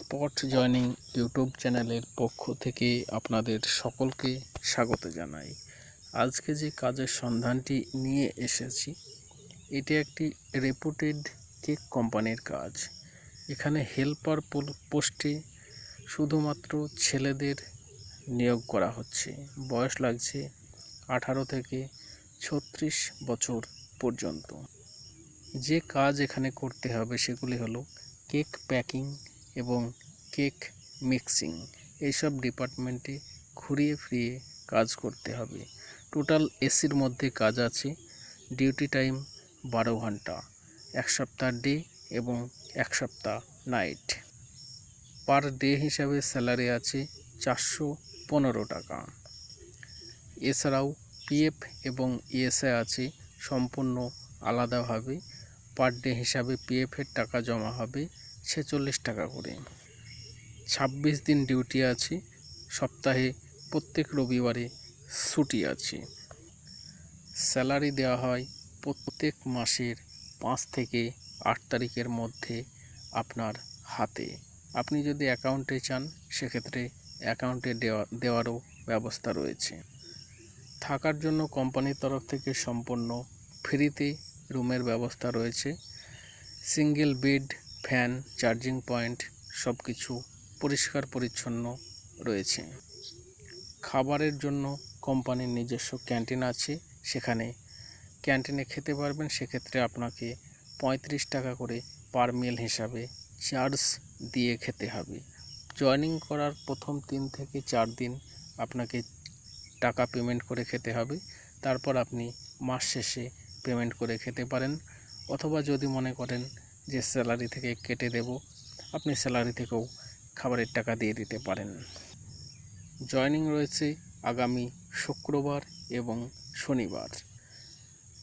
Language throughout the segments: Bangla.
স্পট জয়নিং ইউটিউব চ্যানেলের পক্ষ থেকে আপনাদের সকলকে স্বাগত জানাই। আজকে যে কাজের সন্ধানটি নিয়ে এসেছি, এটি একটি রেপুটেড কেক কোম্পানির কাজ। এখানে হেল্পার পোস্টে শুধুমাত্র ছেলেদের নিয়োগ করা হচ্ছে। বয়স লাগছে আঠারো থেকে ছত্রিশ বছর পর্যন্ত। যে কাজ এখানে করতে হবে সেগুলি হলো কেক প্যাকিং এবং কেক মিক্সিং এইসব ডিপার্টমেন্টে ঘুরিয়ে ফিরিয়ে কাজ করতে হবে। টোটাল এসির মধ্যে কাজ আছে, ডিউটি টাইম বারো ঘণ্টা, এক সপ্তাহ ডে এবং এক সপ্তাহ নাইট। পার ডে হিসাবে স্যালারি আছে চারশো পনেরো টাকা। এছাড়াও পিএফ এবং ইএসআই আছে সম্পূর্ণ আলাদাভাবে। পার ডে হিসাবে পিএফের টাকা জমা হবে ছেচল্লিশ টাকা করে। ছাব্বিশ দিন ডিউটি আছে, সপ্তাহে প্রত্যেক রবিবারে ছুটি আছে। স্যালারি দেওয়া হয় প্রত্যেক মাসের পাঁচ থেকে আট তারিখের মধ্যে আপনার হাতে। আপনি যদি অ্যাকাউন্টে চান, সেক্ষেত্রে অ্যাকাউন্টে দেওয়া, দেওয়ারও ব্যবস্থা রয়েছে। থাকার জন্য কোম্পানির তরফ থেকে সম্পূর্ণ ফ্রিতে রুমের ব্যবস্থা রয়েছে। Single bed fan, charging point সব কিছু পরিষ্কার পরিচ্ছন্ন রয়েছে। খাবারের জন্য কোম্পানির নিজস্ব ক্যান্টিন আছে সেখানে। ক্যান্টিনে খেতে পারবেন, সেক্ষেত্রে আপনাকে পঁয়ত্রিশ টাকা করে পার মিল হিসাবে চার্জ দিয়ে খেতে হবে। জয়েনিং করার প্রথম তিন থেকে চার দিন আপনাকে টাকা পেমেন্ট করে খেতে হবে। তারপর আপনি মাস শেষে পেমেন্ট করে খেতে পারেন। অথবা যদি মনে করেন যে স্যালারি থেকে কেটে দেব, আপনি স্যালারি থেকেও খাবারের টাকা দিয়ে দিতে পারেন। জয়নিং রয়েছে আগামী শুক্রবার এবং শনিবার।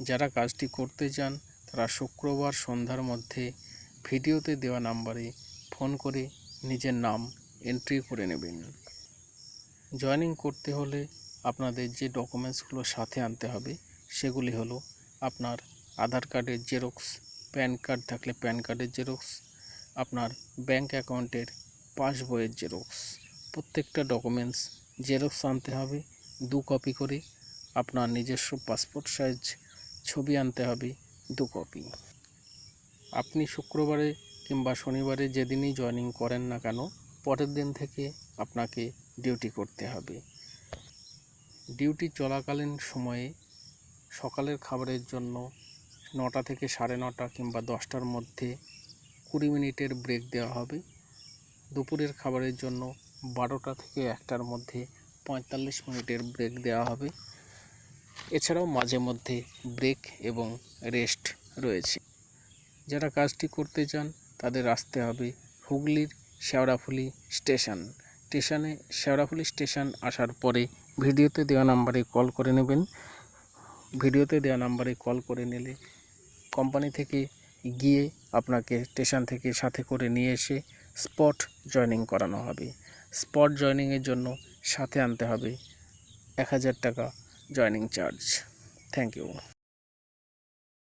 যারা কাজটি করতে চান, তারা শুক্রবার সন্ধ্যার মধ্যে ভিডিওতে দেওয়া নাম্বারে ফোন করে নিজের নাম এন্ট্রি করে নেবেন। জয়েনিং করতে হলে আপনাদের যে ডকুমেন্টসগুলো সাথে আনতে হবে, সেগুলি হলো আপনার আধার কার্ডের জেরক্স প্যান কার্ড থাকলে প্যান কার্ডের জেরক্স, আপনার ব্যাংক অ্যাকাউন্টের পাসবইয়ের জেরক্স, প্রত্যেকটা ডকুমেন্টস জেরক্স আনতে হবে, দু কপি করে আপনার নিজস্ব পাসপোর্ট সাইজ ছবি আনতে হবে, দু কপি। আপনি শুক্রবারে কিংবা শনিবারে যেদিনই জয়েনিং করেন না কেন, পরের দিন থেকে আপনাকে ডিউটি করতে হবে। ডিউটি চলাকালীন সময়ে সকালের খাবারের জন্য নটা থেকে সাড়ে নটা কিংবা দশটার মধ্যে কুড়ি মিনিটের ব্রেক দেওয়া হবে। দুপুরের খাবারের জন্য বারোটা থেকে একটার মধ্যে পঁয়তাল্লিশ মিনিটের ব্রেক দেওয়া হবে। এছাড়াও মাঝে মধ্যে ব্রেক এবং রেস্ট রয়েছে। যারা কাজটি করতে চান, তাদের আসতে হবে হুগলির শেওড়াফুলি স্টেশন। স্টেশনে, শেওড়াফুলি স্টেশন আসার পরে ভিডিওতে দেওয়া নাম্বারে কল করে নেবেন। ভিডিওতে দেওয়া নাম্বারে কল করে নিলে কোম্পানি থেকে গিয়ে আপনাকে স্টেশন থেকে সাথে করে নিয়ে এসে স্পট জয়নিং করানো হবে। স্পট জয়নিংয়ের জন্য সাথে আনতে হবে এক হাজার টাকা জয়নিং চার্জ থ্যাংক ইউ